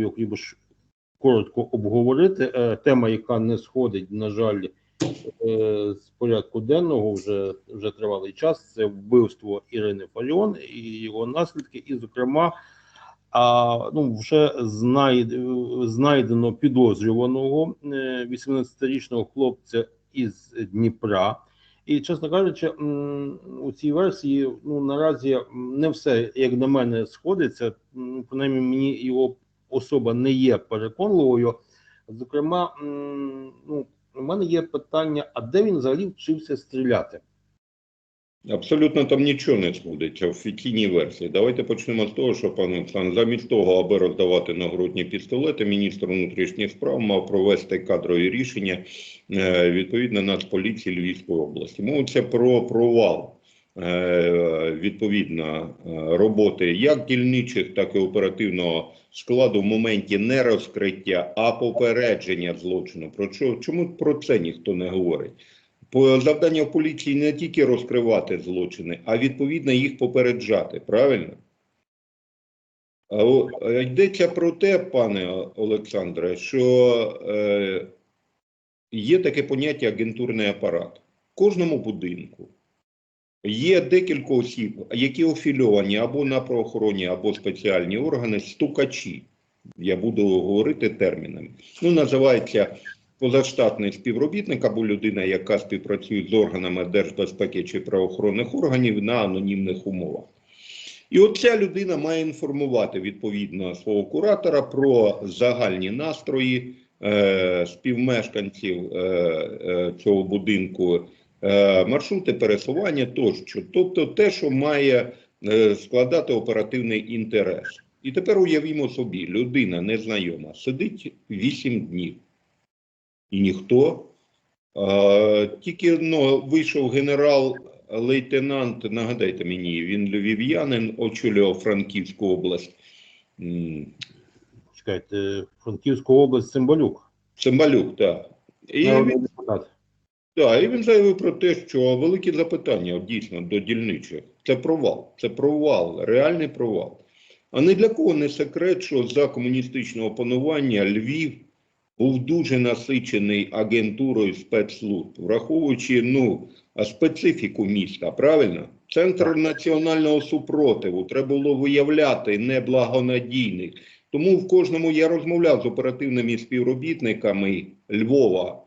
яку я хотів би коротко обговорити. Е, Тема, яка не сходить, на жаль, е, з порядку денного вже, вже тривалий час. Це вбивство Ірини Фаріон і його наслідки. І, зокрема, а, ну, вже знайд, знайдено підозрюваного е, 18-річного хлопця із Дніпра. І, чесно кажучи, у цій версії ну наразі не все, як на мене, сходиться. Принаймні, мені його особа не є переконливою. Зокрема, ну, у мене є питання: а де він взагалі вчився стріляти? Абсолютно там нічого не сходиться в офіційній версії. Давайте почнемо з того, що пан Олександр, замість того, аби роздавати нагрудні пістолети, міністр внутрішніх справ мав провести кадрові рішення е, відповідно Нацполіції Львівської області. Мовиться про провал відповідно е, роботи як дільничих, так і оперативного складу в моменті не розкриття, а попередження злочину. Про що чому про це ніхто не говорить? Завдання поліції не тільки розкривати злочини, а відповідно їх попереджати. Правильно? Е, Йдеться про те, пане Олександре, що е, є таке поняття агентурний апарат. В кожному будинку є декілька осіб, які офільовані або на правоохоронні, або спеціальні органи, стукачі. Я буду говорити термінами. Ну, називається позаштатний співробітник або людина, яка співпрацює з органами держбезпеки чи правоохоронних органів на анонімних умовах. І от ця людина має інформувати відповідно свого куратора про загальні настрої е, співмешканців е, е, цього будинку, маршрути пересування тощо. Тобто те, що має е, складати оперативний інтерес. І тепер уявімо собі, людина незнайома сидить 8 днів. І ніхто. А, тільки ну, вийшов генерал-лейтенант, нагадайте мені, він львів'янин, очолював Франківську область. Чекайте, Франківську область Цимбалюк. Цимбалюк, так. І він, депутат. Так, і він заявив про те, що великі запитання дійсно до дільничих. Це провал, це провал, реальний провал. А не для кого не секрет, що за комуністичного панування Львів був дуже насичений агентурою спецслужб, враховуючи ну, специфіку міста, правильно? Центр національного супротиву треба було виявляти неблагонадійних. Тому в кожному я розмовляв з оперативними співробітниками Львова,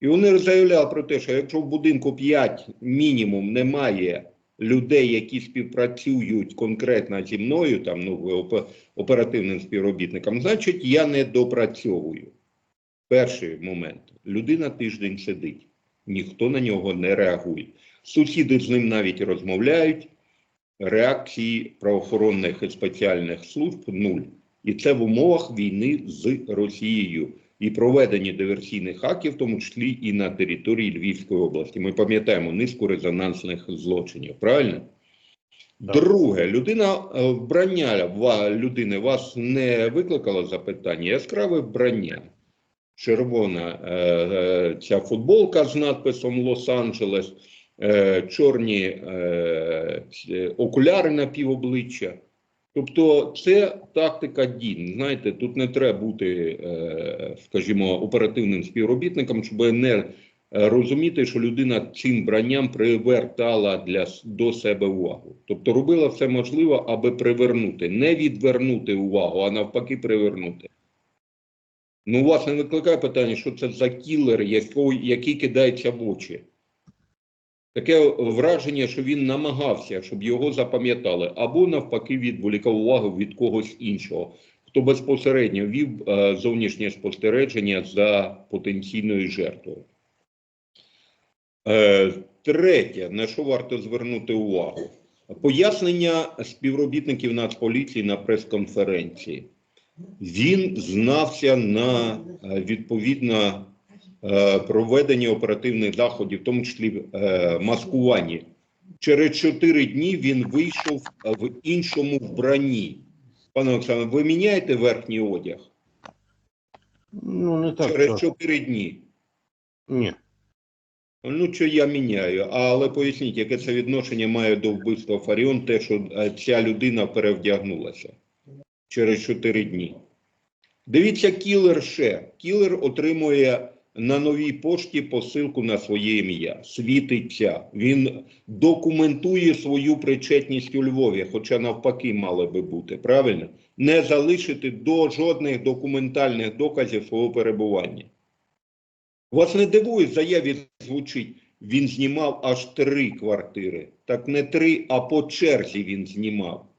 і вони заявляли про те, що якщо в будинку 5 мінімум немає людей, які співпрацюють конкретно зі мною, там ну оперативним співробітникам, значить я не допрацьовую. Перший момент. Людина тиждень сидить, ніхто на нього не реагує. Сусіди з ним навіть розмовляють. Реакції правоохоронних і спеціальних служб нуль. І це в умовах війни з Росією і проведення диверсійних актів, в тому числі і на території Львівської області. Ми пам'ятаємо низку резонансних злочинів. Правильно? Так. Друге, людина е, вбрання людини вас не викликало запитання. Яскраве вбрання. Червона е, е, ця футболка з надписом Лос-Анджелес, чорні окуляри на півобличчя. Тобто це тактика дій. Знаєте, тут не треба бути, е, скажімо, оперативним співробітником, щоб не е, розуміти, що людина цим бранням привертала для, до себе увагу. Тобто робила все можливе, аби привернути, не відвернути увагу, а навпаки, привернути. Ну, вас не викликає питання, що це за кілер, який кидається в очі. Таке враження, що він намагався, щоб його запам'ятали, або навпаки відволікав увагу від когось іншого, хто безпосередньо вів е, зовнішнє спостереження за потенційною жертвою. Е, третє, на що варто звернути увагу? Пояснення співробітників Нацполіції на прес-конференції. Він знався на е, відповідно е, проведення оперативних заходів, в тому числі е, маскуванні. Через чотири дні він вийшов е, в іншому вбранні. Пане Олександре, ви міняєте верхній одяг? Ну, не так. Через чотири дні. Ні. Ну, що я міняю, але поясніть, яке це відношення має до вбивства Фаріон, те, що ця людина перевдягнулася через чотири дні. Дивіться, кілер ще. Кілер отримує на новій пошті посилку на своє ім'я. Світиться. Він документує свою причетність у Львові, хоча навпаки мало би бути. Правильно? Не залишити до жодних документальних доказів свого перебування. Вас не дивує, заяві звучить, він знімав аж три квартири. Так не три, а по черзі він знімав.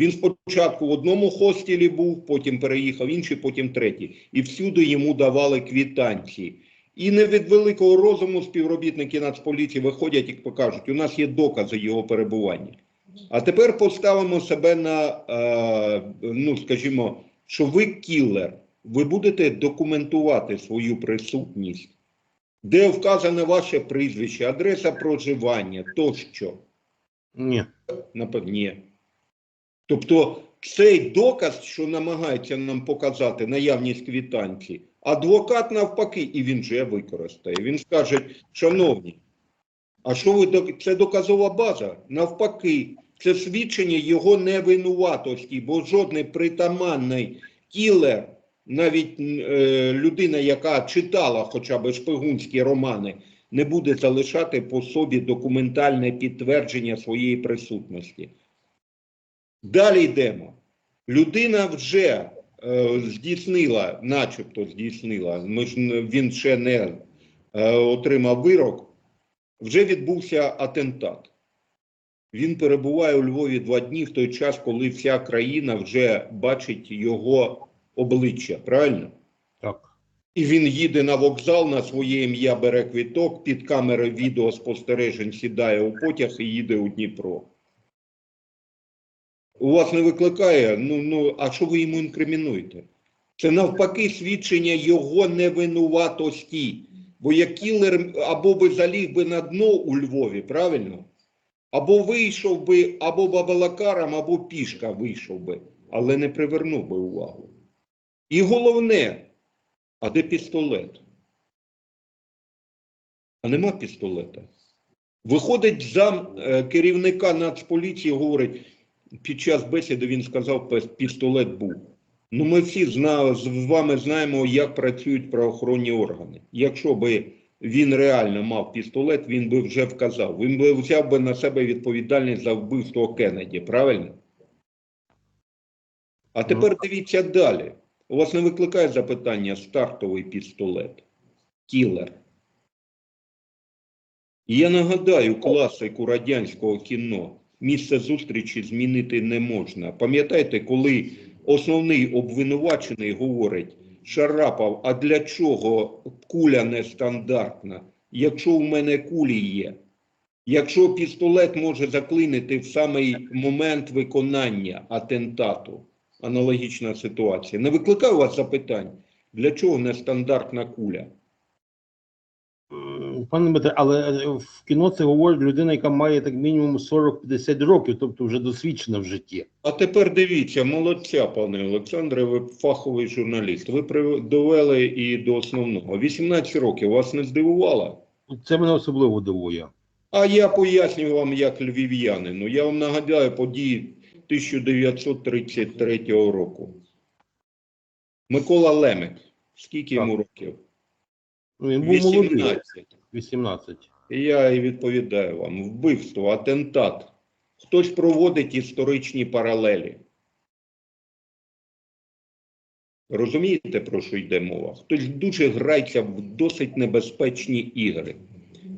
Він спочатку в одному хостелі був, потім переїхав інший, потім третій. І всюди йому давали квітанції. І не від великого розуму співробітники Нацполіції виходять і покажуть, у нас є докази його перебування. А тепер поставимо себе на, е, ну скажімо, що ви кілер, ви будете документувати свою присутність, де вказане ваше прізвище, адреса проживання тощо. Ні. Напевно, ні. Тобто цей доказ, що намагається нам показати наявність квітанції, адвокат навпаки, і він же використає. Він скаже, шановні, а що ви це доказова база? Навпаки, це свідчення його невинуватості, бо жодний притаманний кілер, навіть е, людина, яка читала хоча б шпигунські романи, не буде залишати по собі документальне підтвердження своєї присутності. Далі йдемо. Людина вже е, здійснила, начебто здійснила, ми ж, він ще не е, отримав вирок, вже відбувся атентат. Він перебуває у Львові два дні в той час, коли вся країна вже бачить його обличчя, правильно? Так. І він їде на вокзал на своє ім'я, бере квіток, під камери відеоспостережень сідає у потяг і їде у Дніпро. У вас не викликає, ну, ну, а що ви йому інкримінуєте? Це навпаки свідчення його невинуватості. Бо як кілер або би заліг би на дно у Львові, правильно? Або вийшов би, або бабалакаром, або пішка вийшов би, але не привернув би увагу. І головне, а де пістолет? А нема пістолета. Виходить зам е, керівника Нацполіції, говорить, під час бесіди він сказав, «Пес- пістолет був. Ну, ми всі зна, з вами знаємо, як працюють правоохоронні органи. Якщо би він реально мав пістолет, він би вже вказав. Він би взяв би на себе відповідальність за вбивство Кеннеді, правильно? А тепер дивіться далі. У вас не викликає запитання стартовий пістолет, кілер. Я нагадаю класику радянського кіно. Місце зустрічі змінити не можна. Пам'ятаєте, коли основний обвинувачений говорить, Шарапов, а для чого куля нестандартна, якщо у мене кулі є? Якщо пістолет може заклинити в самий момент виконання атентату, аналогічна ситуація. Не викликає у вас запитань, для чого нестандартна куля? Пане Дмитре, але е, в кіно це говорить людина, яка має так мінімум 40-50 років, тобто вже досвідчена в житті. А тепер дивіться, молодця, пане Олександре, ви фаховий журналіст. Ви довели і до основного. 18 років вас не здивувало? Це мене особливо дивує. А я поясню вам як львів'янину. Я вам нагадаю події 1933 року. Микола Лемик. Скільки йому років? Ну, Він був молодий, 18. 18. Я і відповідаю вам: вбивство, атентат. Хтось проводить історичні паралелі. Розумієте, про що йде мова? Хтось дуже грається в досить небезпечні ігри.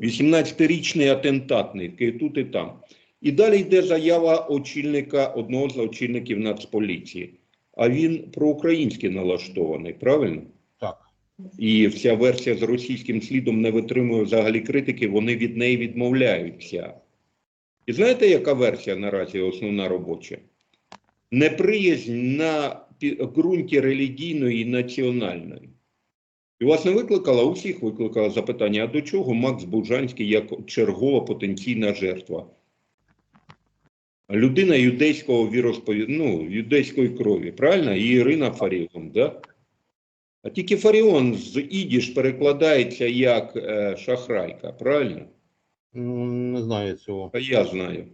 18-річний атентатник, і тут і там. І далі йде заява очільника, одного з очільників Нацполіції. А він проукраїнськи налаштований, правильно? І вся версія з російським слідом не витримує взагалі критики, вони від неї відмовляються. І знаєте, яка версія наразі основна робоча? Неприязнь на ґрунті релігійної і національної. І вас не викликало, у всіх запитання, а до чого Макс Бужанський як чергова потенційна жертва? Людина юдейського віроспові... ну, юдейської крові, правильно? І Ірина Фаріон, да? А тільки Фаріон з ідіш перекладається як е, шахрайка, правильно? Не знаю цього. А я знаю.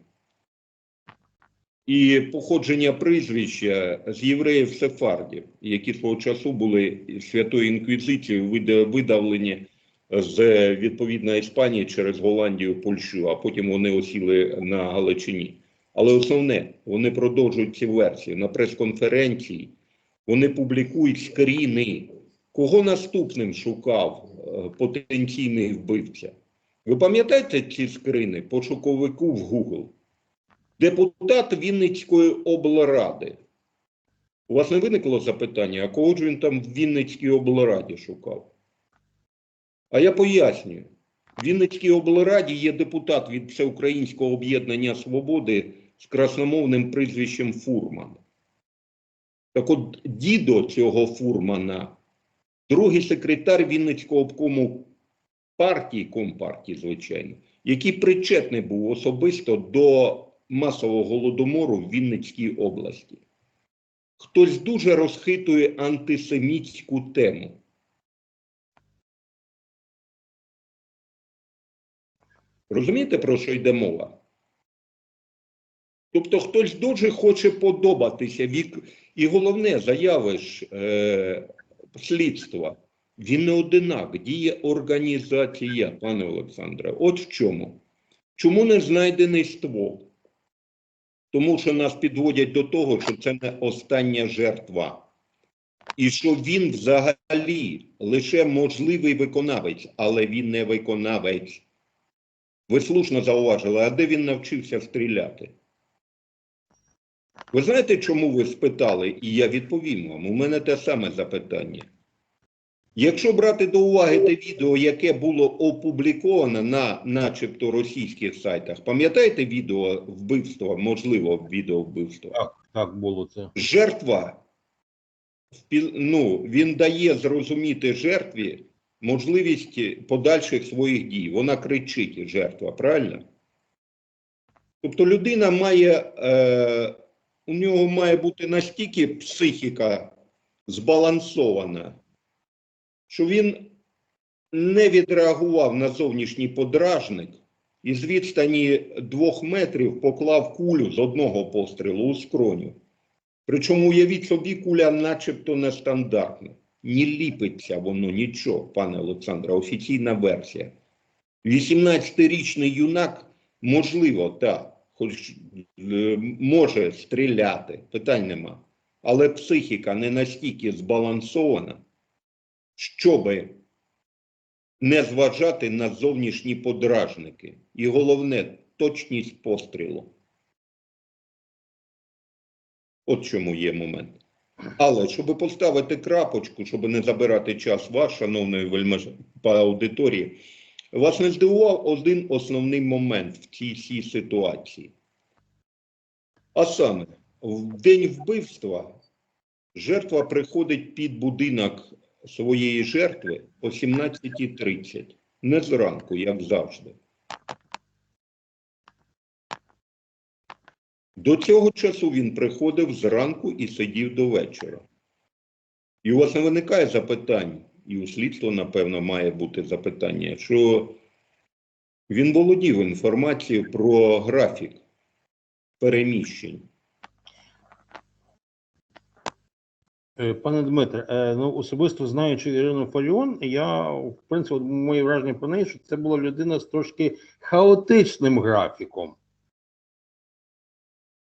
і походження прізвища з євреїв сефардів, які свого часу були святою інквізицією видавлені з відповідно Іспанії через Голландію, Польщу, а потім вони осіли на Галичині. Але основне, вони продовжують ці версії на прес-конференції, вони публікують скріни. Кого наступним шукав е, потенційний вбивця? Ви пам'ятаєте ці скрини пошуковику в Google? Депутат Вінницької облради. У вас не виникло запитання, а кого ж він там в Вінницькій облраді шукав? А я пояснюю. В Вінницькій облраді є депутат від Всеукраїнського об'єднання свободи з красномовним прізвищем Фурман. Так от дідо цього Фурмана, другий секретар Вінницького обкому партії, компартії, звичайно, який причетний був особисто до масового голодомору в Вінницькій області. Хтось дуже розхитує антисемітську тему. Розумієте, про що йде мова? Тобто хтось дуже хоче подобатися і головне, заяви ж е, слідства. Він не одинак, діє організація, пане Олександре. От в чому. Чому не знайдений ствол? Тому що нас підводять до того, що це не остання жертва. І що він взагалі лише можливий виконавець, але він не виконавець. Ви слушно зауважили, а де він навчився стріляти? Ви знаєте, чому ви спитали, і я відповім вам. У мене те саме запитання. Якщо брати до уваги те відео, яке було опубліковане на начебто російських сайтах, пам'ятаєте відео вбивства, можливо, відео вбивства? Так, так було це. Жертва, ну, він дає зрозуміти жертві можливість подальших своїх дій. Вона кричить, жертва, правильно? Тобто людина має, е, у нього має бути настільки психіка збалансована, що він не відреагував на зовнішній подражник і з відстані двох метрів поклав кулю з одного пострілу у скроню. Причому уявіть собі, куля начебто нестандартна. Не ліпиться воно нічого, пане Олександре, офіційна версія. 18-річний юнак, можливо, так, хоч е, може стріляти, питань нема. Але психіка не настільки збалансована, щоби не зважати на зовнішні подражники. І головне точність пострілу. От чому є момент. Але щоб поставити крапочку, щоб не забирати час ваш, шановної вельмож по аудиторії, вас не здивував один основний момент в цій всій ситуації. А саме, в день вбивства жертва приходить під будинок своєї жертви о 17.30. Не зранку, як завжди. До цього часу він приходив зранку і сидів до вечора. І у вас не виникає запитань, і у слідства, напевно, має бути запитання, що він володів інформацією про графік переміщень. Е, Пане Дмитре, е, ну особисто знаючи Ірину Фаріон, я в принципі моє враження про неї, що це була людина з трошки хаотичним графіком.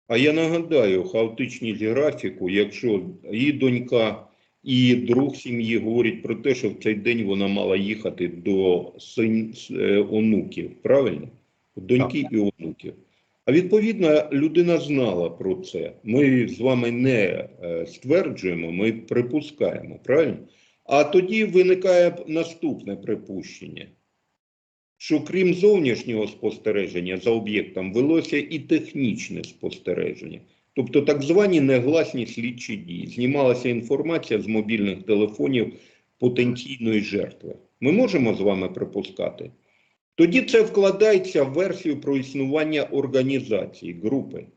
А я нагадаю, хаотичність графіку, якщо її донька і друг сім'ї говорять про те, що в цей день вона мала їхати до син, е, онуків, правильно? Доньки і онуків. А відповідно, людина знала про це. Ми з вами не е, стверджуємо, ми припускаємо, правильно? А тоді виникає наступне припущення що крім зовнішнього спостереження за об'єктом велося і технічне спостереження, тобто так звані негласні слідчі дії. Знімалася інформація з мобільних телефонів потенційної жертви. Ми можемо з вами припускати. Тоді це вкладається в версію про існування організації, групи.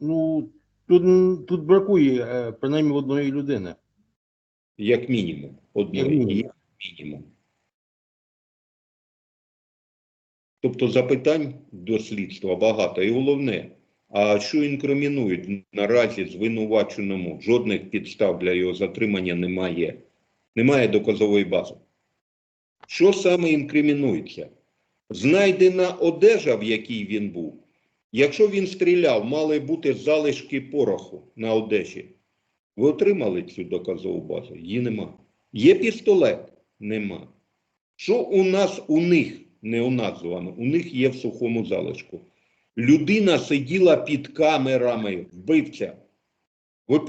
Ну тут, тут бракує е, принаймні одної людини. Як мінімум, одної Як мінімум. як мінімум. Тобто запитань до слідства багато. І головне, А що інкримінують наразі звинуваченому? Жодних підстав для його затримання немає. Немає доказової бази. Що саме інкримінується? Знайдена одежа, в якій він був. Якщо він стріляв, мали бути залишки пороху на одежі. Ви отримали цю доказову базу? Її нема. Є пістолет? Нема. Що у нас у них, не у нас з вами, у них є в сухому залишку. Людина сиділа під камерами, вбивця. Ви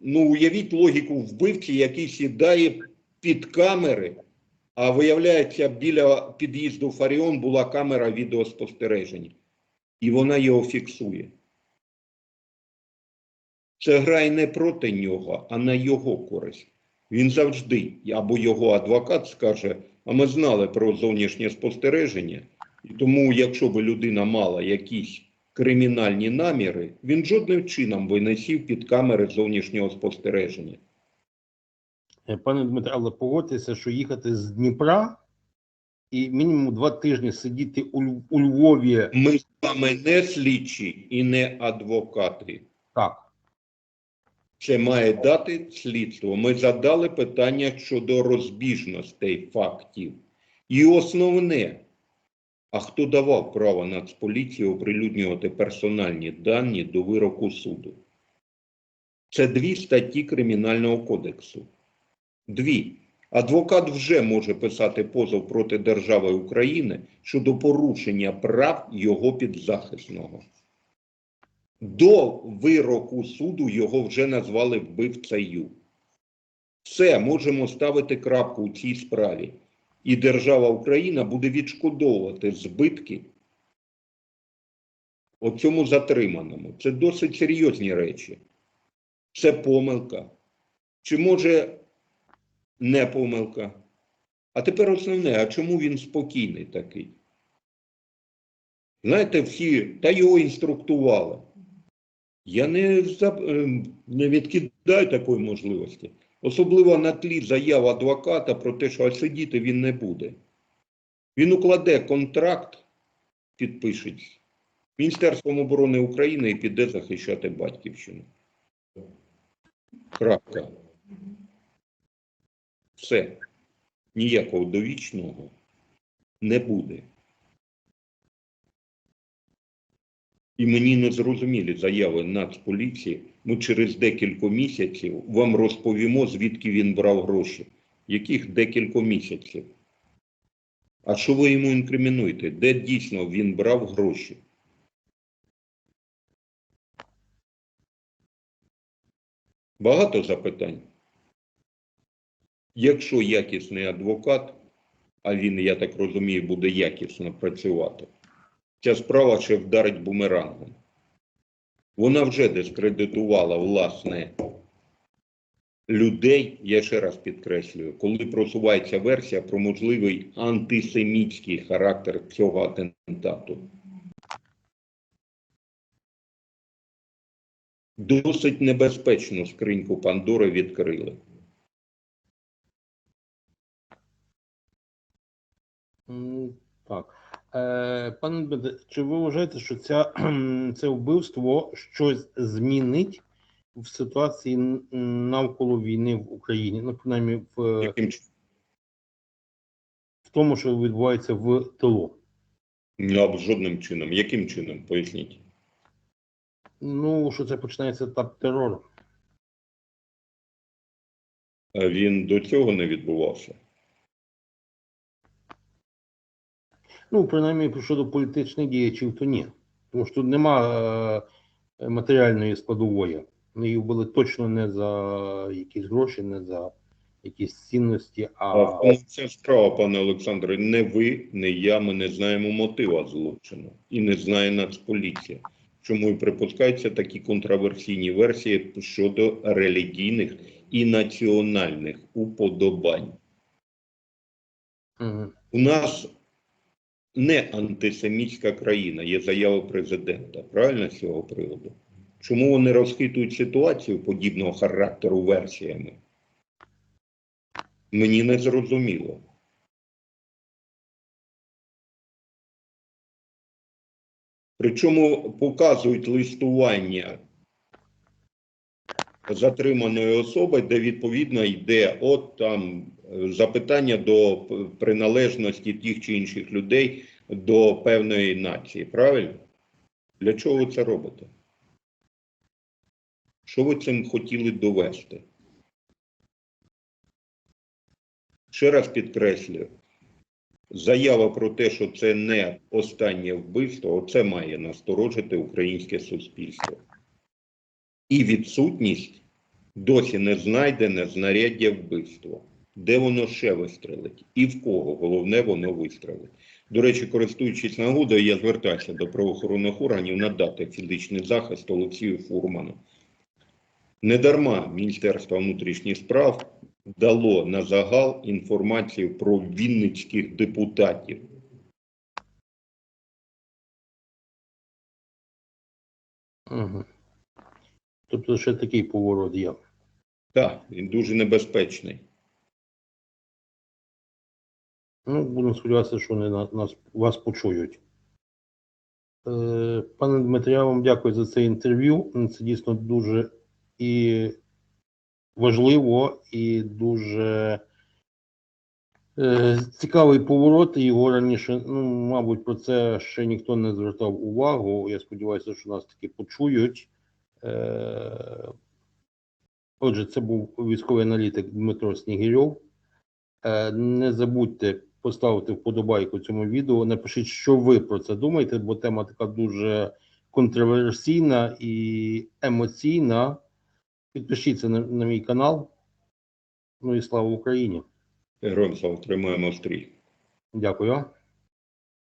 ну, уявіть логіку вбивці, який сідає під камери, а виявляється, біля під'їзду Фаріон була камера відеоспостереження. І вона його фіксує. Це грає не проти нього, а на його користь. Він завжди, або його адвокат скаже, а ми знали про зовнішнє спостереження, і тому, якщо б людина мала якісь кримінальні наміри, він жодним чином би не сів під камери зовнішнього спостереження. Е, Пане Дмитре, але погодьтеся, що їхати з Дніпра і мінімум два тижні сидіти у, у Львові Ми з вами не слідчі і не адвокати. так. Це має дати слідство. Ми задали питання щодо розбіжностей фактів. І основне, а хто давав право Нацполіції оприлюднювати персональні дані до вироку суду? Це дві статті Кримінального кодексу. Дві. Адвокат вже може писати позов проти держави України щодо порушення прав його підзахисного. До вироку суду його вже назвали вбивцею. Все, можемо ставити крапку у цій справі. І держава Україна буде відшкодовувати збитки оцьому затриманому. Це досить серйозні речі. Це помилка. Чи може не помилка? А тепер основне, а чому він спокійний такий? Знаєте, всі, та його інструктували. Я не, ем, не відкидаю такої можливості. Особливо на тлі заяв адвоката про те, що сидіти він не буде. Він укладе контракт, підпишеться Міністерством оборони України і піде захищати батьківщину. Крапка. Все. Ніякого довічного не буде. І мені не зрозумілі заяви Нацполіції. Ми через декілька місяців вам розповімо, звідки він брав гроші. Яких декілька місяців. А що ви йому інкримінуєте? Де дійсно він брав гроші? Багато запитань. Якщо якісний адвокат, а він, я так розумію, буде якісно працювати, ця справа ще вдарить бумерангом. Вона вже дискредитувала власне людей, я ще раз підкреслюю, коли просувається версія про можливий антисемітський характер цього атентату. Досить небезпечну скриньку Пандори відкрили. Так. Е, пане Дмитре, чи ви вважаєте, що ця, це вбивство щось змінить в ситуації навколо війни в Україні? Ну, принаймні, в, Яким в тому, що відбувається в тилу? Ну, жодним чином. Яким чином? Поясніть. Ну, що це починається етап терору. Він до цього не відбувався. Ну, принаймні, щодо політичних діячів, то ні. Тому що тут нема е, матеріальної складової. Її вбили точно не за якісь гроші, не за якісь цінності, а А в тому ця справа, пане Олександре, не ви, не я, ми не знаємо мотива злочину і не знає Нацполіція. Чому і припускаються такі контраверсійні версії щодо релігійних і національних уподобань. Мгм. У нас не антисемітська країна, є заява президента. Правильно з цього приводу? Чому вони розхитують ситуацію подібного характеру версіями? Мені не зрозуміло. Причому показують листування затриманої особи, де відповідно йде от там запитання до приналежності тих чи інших людей до певної нації. Правильно? Для чого ви це робите? Що ви цим хотіли довести? Ще раз підкреслюю, заява про те, що це не останнє вбивство, оце має насторожити українське суспільство. І відсутність досі не знайдене знаряддя вбивства. Де воно ще вистрелить? І в кого? Головне, воно вистрелить. До речі, користуючись нагодою, я звертаюся до правоохоронних органів надати фізичний захист Олексію Фурману. Недарма Міністерство внутрішніх справ дало на загал інформацію про вінницьких депутатів. Угу. Тобто ще такий поворот є. Так, він дуже небезпечний. Ну, будемо сподіватися, що вони нас, вас почують. Е, пане Дмитре, я вам дякую за це інтерв'ю. Це дійсно дуже і важливо, і дуже е, цікавий поворот. Його раніше, ну, мабуть, про це ще ніхто не звертав увагу. Я сподіваюся, що нас таки почують. Е, отже, це був військовий аналітик Дмитро Снігирьов. Не забудьте поставити вподобайку цьому відео. Напишіть, що ви про це думаєте, бо тема така дуже контроверсійна і емоційна. Підпишіться на, на мій канал. Ну і слава Україні! Героям слава тримаємо стрій. Дякую.